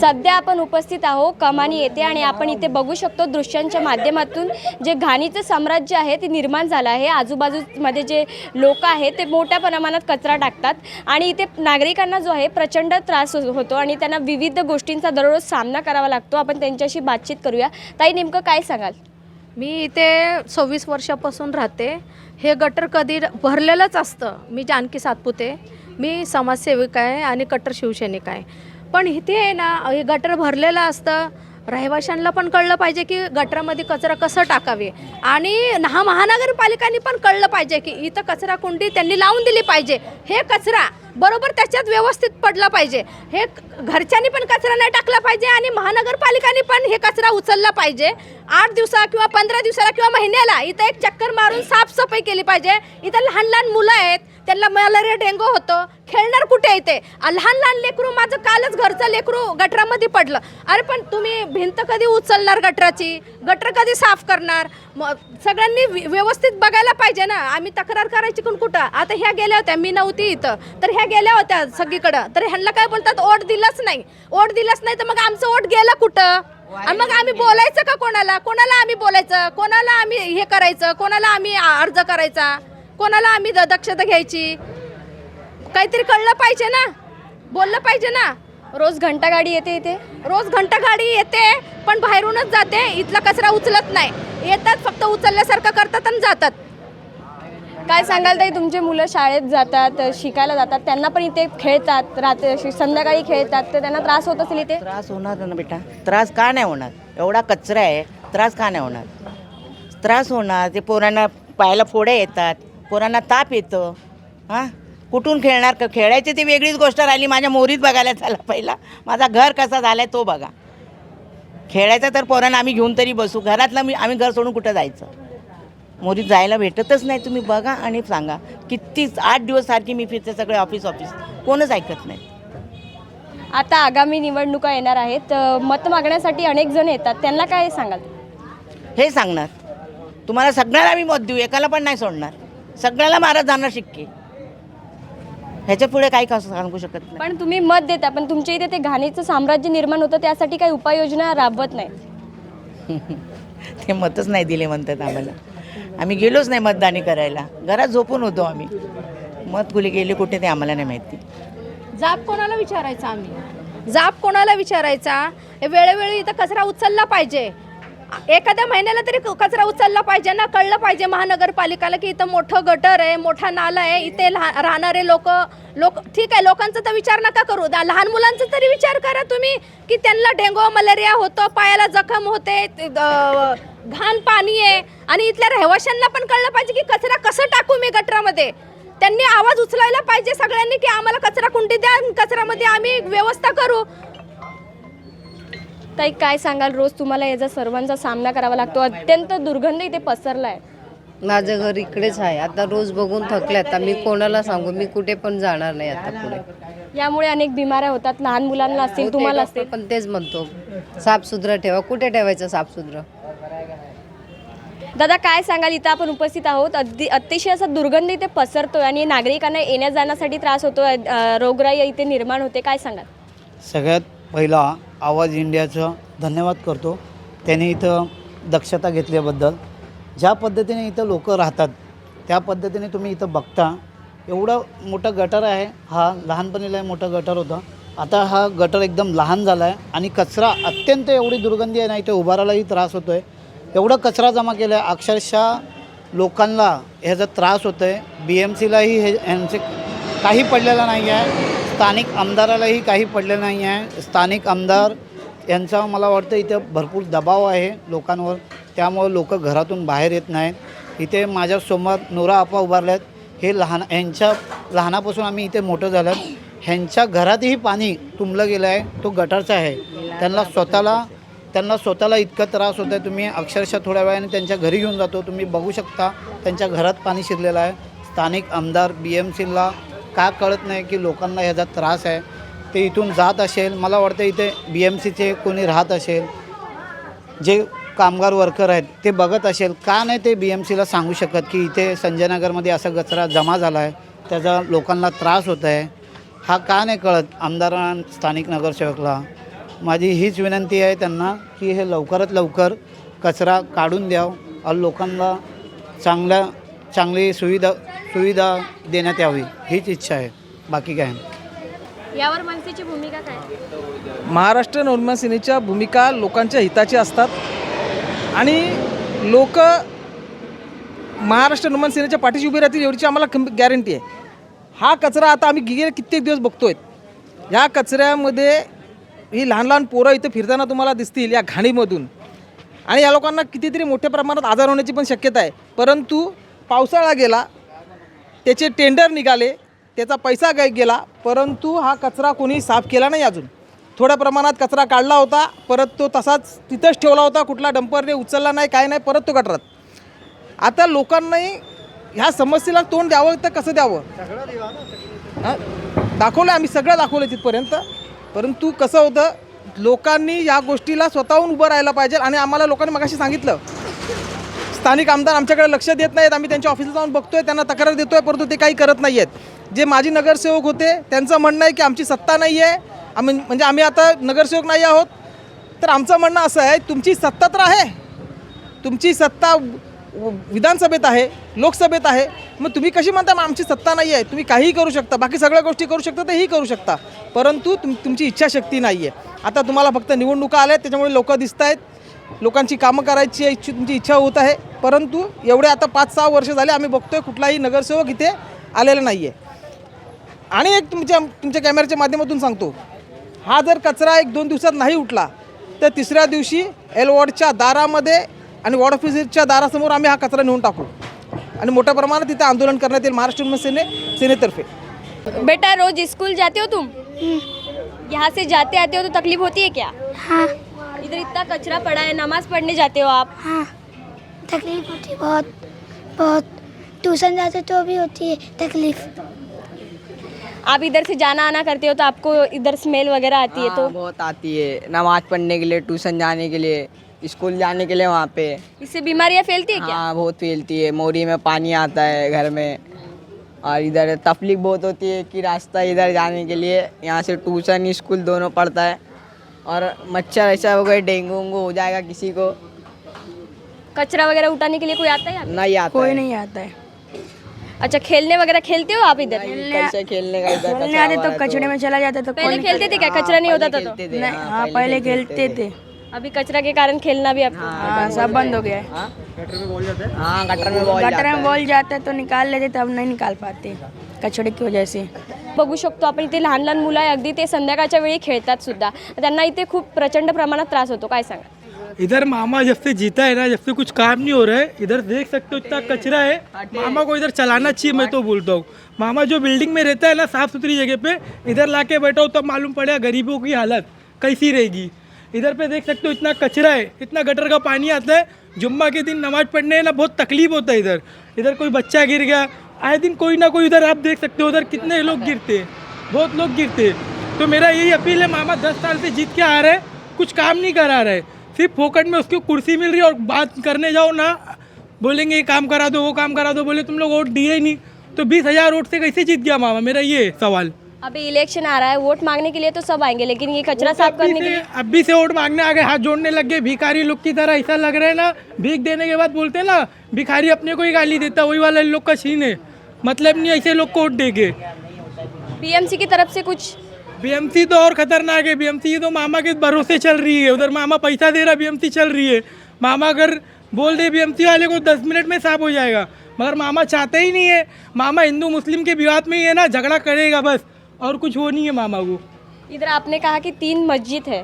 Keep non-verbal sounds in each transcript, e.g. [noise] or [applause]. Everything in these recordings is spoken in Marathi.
सध्या आपण उपस्थित आहो कमानी येथे आणि आपण इथे बघू शकतो दृश्यांच्या माध्यमातून जे घाणीचं साम्राज्य आहे ते निर्माण झालं आहे. आजूबाजूमध्ये जे लोक आहेत ते मोठ्या प्रमाणात कचरा टाकतात आणि इथे नागरिकांना जो आहे प्रचंड त्रास होतो आणि त्यांना विविध गोष्टींचा दररोज सामना करावा लागतो. आपण त्यांच्याशी बातचीत करूया. ताई नेमकं काय सांगाल? मी इथे सव्वीस वर्षापासून राहते. हे गटर कधी भरलेलंच असतं. मी जानकी सातपुते. मी समाजसेविका आहे आणि कट्टर शिवसैनिक आहे. पण इथे आहे ना हे गटर भरलेलं असतं. रहिवाशांना पण कळलं पाहिजे की गटरामध्ये कचरा कसं टाकावे. आणि हा महानगरपालिकांनी पण कळलं पाहिजे की इथं कचरा कुंडी त्यांनी लावून दिली पाहिजे. हे कचरा बरोबर त्याच्यात व्यवस्थित पडला पाहिजे. हे घरच्यांनी पण कचरा नाही टाकला पाहिजे आणि महानगरपालिकांनी पण हे कचरा उचलला पाहिजे. आठ दिवसा किंवा पंधरा दिवसाला किंवा महिन्याला इथं एक चक्कर मारून साफसफाई केली पाहिजे. इथं लहान लहान मुलं आहेत त्यांना मलेरिया डेंगू होतो खेळणार कुठे आ, लहान लहान लेकरू माझं कालच घरचं लेकरू गटरामध्ये पडलं. अरे पण तुम्ही भिंत कधी उचलणार गटराची? गटर कधी साफ करणार? सगळ्यांनी व्य- व्यवस्थित बघायला पाहिजे ना. आम्ही तक्रार करायची कोण कुठं? आता ह्या गेल्या होत्या मी नव्हती इथं. तर ह्या गेल्या होत्या सगळीकडं. तर ह्यांना काय बोलतात? ओट दिलाच नाही. ओट दिलाच नाही तर मग आमचं ओट गेलं कुठं? मग आम्ही बोलायचं का कोणाला? कोणाला आम्ही बोलायचं? कोणाला आम्ही हे करायचं? कोणाला आम्ही अर्ज करायचा? कोणाला आम्ही दक्षता घ्यायची? काहीतरी कळलं पाहिजे ना. बोललं पाहिजे ना. रोज घंटा गाडी येते इथे. रोज घंटा गाडी येते पण बाहेरूनच जाते. इथला कचरा उचलत नाही. येतात फक्त उचलल्यासारखं करतात आणि जातात. काय सांगाल ताई? तुमचे मुलं शाळेत जातात शिकायला जातात. त्यांना पण इथे खेळतात रात्री संध्याकाळी खेळतात. तर त्यांना त्रास होत असेल इथे? त्रास होणार ना बेटा. त्रास का नाही होणार? एवढा कचरा आहे. त्रास का नाही होणार? त्रास होणार. ते पोरांना पायाला फोड्या येतात. पोरांना ताप येतं. हां? कुठून खेळणार? क- खेळायची ती वेगळीच गोष्ट राहिली. माझ्या मोरीत बघायला झाला पहिला. माझा घर कसा झाला आहे तो बघा. खेळायचं तर पोरांना आम्ही घेऊन तरी बसू. घरातलं मी आम्ही घर सोडून कुठं जायचं? मोरीत जायला भेटतच नाही. तुम्ही बघा आणि सांगा. किती आठ दिवस सारखी मी फिरते सगळे ऑफिस ऑफिस कोणच ऐकत नाही. आता आगामी निवडणुका येणार आहेत. मत मागण्यासाठी अनेक जण येतात. त्यांना काय सांगाल हे सांगणार. तुम्हाला सगळ्याला आम्ही मत देऊ. एकाला पण नाही सोडणार. सगळ्याला मारत जाणार शिक्के. ह्याच्या पुढे काही का सांगू शकत नाही. पण तुम्ही मत देता पण तुमच्या इथे ते घाणीचं साम्राज्य निर्माण होतं त्यासाठी काही उपाययोजना राबवत नाही. [laughs] ते मतच नाही दिले म्हणतात आम्हाला. आम्ही गेलोच नाही मतदानी करायला. घरात झोपून होतो आम्ही. मत कुठे गेले कुठे ते आम्हाला नाही माहिती. जाब कोणाला विचारायचा आम्ही? जाब कोणाला विचारायचा? हे वेळोवेळी इथं कचरा उचलला पाहिजे. एखाद्या महिन्याला तरी क- कचरा उचलला पाहिजे ना कळलं पाहिजे महानगरपालिकाला की इथं मोठं गटर आहे मोठा नाला आहे इथे लहा राहणारे लोक लोक ठीक आहे लोकांचा तर विचार नका करू. द्या लहान मुलांचा तरी विचार करा तुम्ही की त्यांना डेंगू मलेरिया होतो पायाला जखम होते घाण पाणी आहे आणि इथल्या रहिवाशांना पण कळलं पाहिजे की कचरा कसं टाकू मी गटरामध्ये. त्यांनी आवाज उचलायला पाहिजे सगळ्यांनी की आम्हाला कचरा कुंडी द्या कचऱ्यामध्ये आम्ही व्यवस्था करू. ताई काय सांगाल? रोज तुम्हाला याचा सर्वांचा सामना करावा लागतो. अत्यंत दुर्गंध इथे पसरला आहे माझं घर इकडेच आहे. आता रोज बघून थकले आता. मी कोणाला सांगू? मी कुठे पण जाणार नाही आता पुढे. यामुळे अनेक बिमाऱ्या होतात. लहान मुलांना असतील तुम्हाला असतील. पण तेच म्हणतो. साफसुथरं ठेवा. कुठे ठेवायचं साफसुथरं? दादा काय सांगाल? इथं आपण उपस्थित आहोत. अगदी अतिशय असा दुर्गंध इथे पसरतोय आणि नागरिकांना येण्या जाण्यासाठी त्रास होतोय. अ, रोगराई इथे निर्माण होते. काय सांगाल? सगळ्यात पहिला आवाज इंडियाचं धन्यवाद करतो. त्यांनी इथं दक्षता घेतल्याबद्दल. ज्या पद्धतीने इथं लोक राहतात त्या पद्धतीने तुम्ही इथं बघता. एवढं मोठं गटर आहे हा लहानपणीला मोठा गटर होता. आता हा गटर एकदम लहान झाला आहे आणि कचरा अत्यंत एवढी दुर्गंधी आहे ना इथे उभारायलाही त्रास होतो आहे एवढं कचरा जमा केला आहे अक्षरशः लोकांना ह्याचा त्रास होतो आहे बी एम सीलाही हे ह्यांचे काही पडलेलं नाही आहे स्थानिक आमदारालाही काही पडलं नाही आहे. स्थानिक आमदार यांचा मला वाटतं इथं भरपूर दबाव आहे लोकांवर. त्यामुळं लोक घरातून बाहेर येत नाहीत. इथे माझ्यासमोर नोरा आपा उभारल्यात. हे लहान ह्यांच्या लहानापासून आम्ही इथे मोठं झालं ह्यांच्या घरातही पाणी तुंबलं गेलं आहे. तो गटारचा आहे. त्यांना स्वतःला त्यांना स्वतःला इतका त्रास होत आहे तुम्ही अक्षरशः थोड्या वेळाने त्यांच्या घरी घेऊन जातो. तुम्ही बघू शकता त्यांच्या घरात पाणी शिरलेलं आहे. स्थानिक आमदार बी एम सीला का कळत नाही की लोकांना ह्याचा त्रास आहे? ते इथून जात असेल मला वाटतं इथे बी एम सीचे कोणी राहत असेल जे कामगार वर्कर आहेत ते बघत असेल. का नाही ते बी एम सीला सांगू शकत की इथे संजयनगरमध्ये असा कचरा जमा झाला आहे त्याचा लोकांना त्रास होत आहे? हा का नाही कळत? आमदारां स्थानिक नगरसेवकला. माझी हीच विनंती आहे त्यांना की हे लवकरात लवकर कचरा काढून द्यावं. आणि लोकांना चांगल्या चांगली सुविधा सुविधा देण्यात यावी हीच इच्छा आहे. बाकी काय? यावर मनसेची भूमिका काय? महाराष्ट्र नवनिर्माण सेनेच्या भूमिका लोकांच्या हिताची असतात. आणि लोक महाराष्ट्र निर्माण सेनेच्या पाठीशी उभी राहतील एवढीची आम्हाला गॅरंटी आहे. हा कचरा आता आम्ही गेले कित्येक दिवस बघतोय. ह्या कचऱ्यामध्ये ही लहान लहान पोरं इथं फिरताना तुम्हाला दिसतील या घाणीमधून. आणि या लोकांना कितीतरी मोठ्या प्रमाणात आजार होण्याची पण शक्यता आहे. परंतु पावसाळा गेला त्याचे टेंडर निघाले त्याचा पैसा गे गेला परंतु हा कचरा कोणी साफ केला नाही अजून. थोड्या प्रमाणात कचरा काढला होता परत तो तसाच तिथंच ठेवला होता कुठला डंपरने उचलला नाही काय नाही परत तो गटरात. आता लोकांनाही ह्या समस्येला तोंड द्यावं तर कसं द्यावं? हां? दाखवलं आम्ही सगळं दाखवलं तिथपर्यंत. परंतु कसं होतं लोकांनी या गोष्टीला स्वतःहून उभं राहायला पाहिजे आणि आम्हाला लोकांनी मगाशी सांगितलं स्थानिक आमदार आमच्याकडे लक्ष देत नाहीत. आम्ही त्यांच्या ऑफिसला जाऊन बघतोय त्यांना तक्रार देतोय परंतु ते काही करत नाही आहेत जे माजी नगरसेवक होते त्यांचं म्हणणं आहे की आमची सत्ता नाही आहे आम्ही म्हणजे आम्ही आता नगरसेवक नाही आहोत. तर आमचं म्हणणं असं आहे तुमची सत्ता तर आहे. तुमची सत्ता विधानसभेत आहे लोकसभेत आहे. मग तुम्ही कशी म्हणता मग आमची सत्ता नाही आहे तुम्ही काहीही करू शकता. बाकी सगळ्या गोष्टी करू शकता तेही करू शकता. परंतु तुम तुमची इच्छाशक्ती नाही आहे आता तुम्हाला फक्त निवडणुका आल्या आहेत त्याच्यामुळे लोकं दिसत आहेत लोकांची कामं करायची इच्छु तुमची इच्छा होत आहे. परंतु एवढे आता पाच सहा वर्ष झाले आम्ही बघतोय कुठलाही नगरसेवक इथे आलेला नाही आहे आणि एक तुमच्या तुमच्या कॅमेऱ्याच्या माध्यमातून सांगतो. हा जर कचरा एक दोन दिवसात नाही उठला तर तिसऱ्या दिवशी एल वॉर्डच्या दारामध्ये आणि वॉर्ड ऑफिसच्या दारासमोर आम्ही हा कचरा नेऊन टाकू. आणि मोठ्या प्रमाणात तिथे आंदोलन करण्यात येईल महाराष्ट्र सेने सेनेतर्फे. बेटा रोज स्कूल जाते हो तुम? यहाँ से जाते आते हो तो तकलीफ होती है क्या? हाँ. इधर इतना कचरा पड़ा है नमाज़ पढ़ने जाते हो आप? हाँ तकलीफ़ होती है बहुत बहुत। ट्यूशन जाते तो भी होती है तकलीफ़। आप इधर से जाना आना करते हो तो आपको इधर स्मेल वगैरह आती है तो? हाँ, बहुत आती है। नमाज़ पढ़ने के लिए ट्यूशन जाने के लिए स्कूल जाने के लिए वहाँ पे। इससे बीमारियाँ फैलती है क्या? हाँ बहुत फैलती है। मोरी में पानी आता है घर में। और इधर तकलीफ़ बहुत होती है कि रास्ता इधर जाने के लिए। यहाँ से ट्यूशन स्कूल दोनों पड़ता है। और मच्छर ऐसा हो गए डेंगू वेंगू हो जाएगा किसी को। कचरा वगैरह उठाने के लिए कोई आता है यहाँ पे? नहीं आता कोई नहीं आता है। अच्छा खेलने वगैरह खेलते हो आप इधर? कैसे खेलने का इधर कचरा तो वगैरह कचड़े में चला जाता था पहले खेलते थे क्या? कचरा नहीं होता था तो? खेलते थे हाँ, पहले खेलते थे। अभी कचरा के कारण खेलना भी हाँ सब बंद हो गया। है हाँ गटर में बॉल जाता गटर है में बॉल जाता है। तो निकाल लेते तब नहीं निकाल पाते कचड़े की वजह से। बघू शकतो आपण इथे लहान लहान मुलं आहे अगदी ते संध्याकाळच्या वेळी खेळतात सुद्धा. त्यांना इथे खूप प्रचंड प्रमाणात त्रास होतो. काय सांगा इधर मामा जब से जीता है ना जब से कुछ काम नहीं हो रहा है इधर देख सकते हो इतना कचरा है। मामा को इधर चलाना चाहिए मैं तो बोलता हूँ। मामा जो बिल्डिंग में रहता है ना साफ सुथरी जगह पे इधर लाके बैठा हो तब मालूम पड़ेगा गरीबों की हालत कैसी रहेगी। इधर पे देख सकते हो इतना कचरा है इतना गटर का पानी आता है जुम्मा के दिन नमाज पढ़ने ना बहुत तकलीफ होता है इधर। इधर कोई बच्चा गिर गया आए दिन कोई ना कोई उधर आप देख सकते हो उधर कितने लोग गिरते हैं बहुत लोग गिरते हैं। तो मेरा यही अपील है मामा दस साल से जीत के आ रहे हैं कुछ काम नहीं करा रहे सिर्फ़ फोकट में उसकी कुर्सी मिल रही है और बात करने जाओ ना बोलेंगे ये काम करा दो वो काम करा दो बोले तुम लोग वोट दिए ही नहीं। तो बीस हज़ार वोट से कैसे जीत गया मामा? मेरा ये सवाल। अभी इलेक्शन आ रहा है वोट मांगने के लिए तो सब आएँगे लेकिन ये कचरा साफ़ करने के लिए अब भी से वोट मांगने आ गए हाथ जोड़ने लग गए भिखारी लोग की तरह ऐसा लग रहा है ना भीख देने के बाद बोलते हैं ना भिखारी अपने को ही गाली देता वही वाला लोग का सीन है। मतलब नहीं ऐसे लोग कोर्ट देंगे। बीएमसी की तरफ़ से कुछ? बीएमसी तो और खतरनाक है बीएमसी तो मामा के भरोसे चल रही है। उधर मामा पैसा दे रहा बीएमसी चल रही है। मामा अगर बोल दे बीएमसी वाले को दस मिनट में साफ़ हो जाएगा। मगर मामा चाहते ही नहीं है। मामा हिंदू मुस्लिम के विवाद में ही है ना झगड़ा करेगा बस। और कुछ हो नहीं है मामा को। इधर आपने कहा कि तीन मस्जिद है।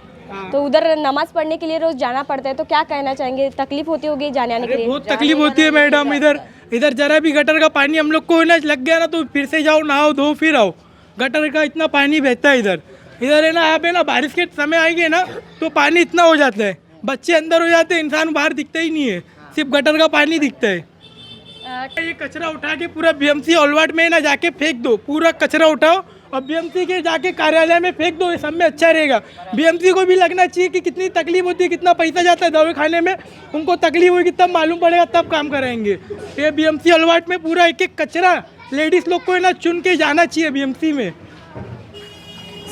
तो उधर नमाज़ पढ़ने के लिए रोज जाना पड़ता है तो क्या कहना चाहेंगे? तकलीफ़ होती होगी जाने आने के लिए? बहुत तकलीफ़ होती है मैडम इधर। इधर जरा भी गटर का पानी हम लोग को ना लग गया ना तो फिर से जाओ नहाओ धो फिर आओ। गटर का इतना पानी बहता है इधर। इधर है ना आप है ना बारिश के समय आएँगे ना तो पानी इतना हो जाता है। बच्चे अंदर हो जाते हैं इंसान बाहर दिखता ही नहीं है। सिर्फ़ गटर का पानी दिखता है। ये कचरा उठा के पूरा बीएमसी ऑलवाट में ना जाके फेंक दो। पूरा कचरा उठाओ और बीएमसी के जाके कार्यालय में फेंक दो, ये सब में अच्छा रहेगा। बीएमसी को भी लगना चाहिए कि कितनी तकलीफ़ होती है, कितना पैसा जाता है दवाई खाने में। उनको तकलीफ़ होगी, तब मालूम पड़ेगा, तब काम कराएँगे। ये बीएमसी अलवाट में पूरा एक एक कचरा लेडीज़ लोग को है ना, चुन के जाना चाहिए बीएमसी में।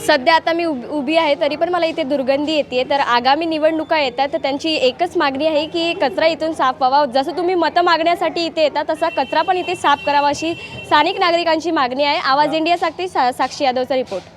सध्या आता मी उब उभी आहे तरी पण मला इथे दुर्गंधी येते तर आगामी निवडणुका येतात तर त्यांची एकच मागणी आहे की कचरा इथून साफ व्हावा. जसं तुम्ही मतं मागण्यासाठी इथे येता तसा कचरा पण इथे साफ करावा अशी स्थानिक नागरिकांची मागणी आहे. आवाज इंडियासाठी सा साक्षी यादवचा रिपोर्ट.